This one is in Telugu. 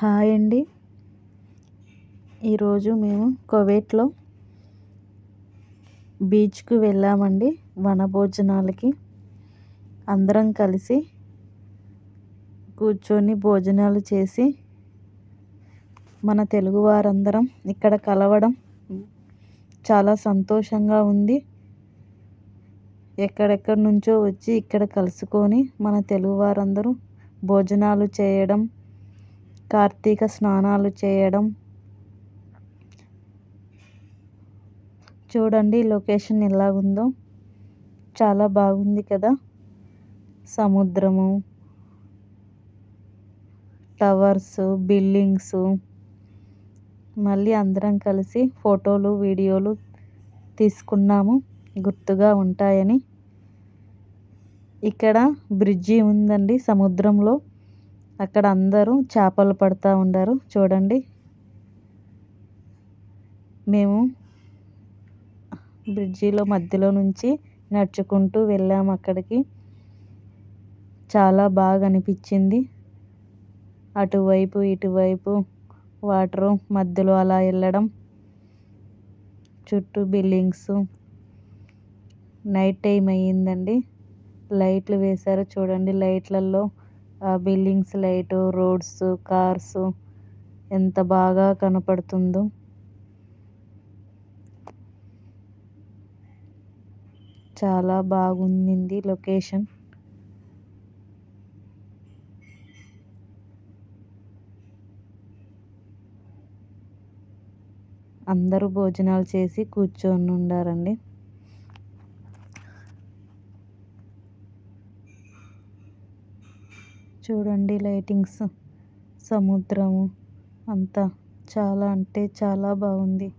హాయ్ అండి. ఈరోజు మేము కువైట్లో బీచ్కు వెళ్ళామండి వనభోజనాలకి. అందరం కలిసి కూర్చొని భోజనాలు చేసి మన తెలుగు వారందరం ఇక్కడ కలవడం చాలా సంతోషంగా ఉంది. ఎక్కడెక్కడి నుంచో వచ్చి ఇక్కడ కలుసుకొని మన తెలుగు వారందరూ భోజనాలు చేయడం కార్తీక స్నానాలు చేయడం. చూడండి లొకేషన్ ఎలా ఉందో. చాలా బాగుంది కదా. సముద్రము టవర్స్ బిల్డింగ్స్. మళ్ళీ అందరం కలిసి ఫోటోలు వీడియోలు తీసుకున్నాము. గుర్తుగా ఉంటాయని. ఇక్కడ బ్రిడ్జి ఉందండి సముద్రంలో. అక్కడ అందరూ చేపలు పడుతూ ఉండారు. చూడండి. మేము బ్రిడ్జిలో మధ్యలో నుంచి నడుచుకుంటూ వెళ్ళాము అక్కడికి. చాలా బాగా అనిపించింది. అటువైపు ఇటువైపు వాటరు మధ్యలో అలా వెళ్ళడం. చుట్టూ బిల్డింగ్స్. నైట్ టైం అయ్యిందండి. లైట్లు వేశారు చూడండి. లైట్లలో బిల్డింగ్స్ లైట్ రోడ్స్ కార్స్ ఎంత బాగా కనపడుతుందో. చాలా బాగుంది లొకేషన్. అందరూ భోజనాలు చేసి కూర్చొని ఉండారండి చూడండి లైటింగ్స్. సముద్రము అంతా చాలా అంటే చాలా బాగుంది.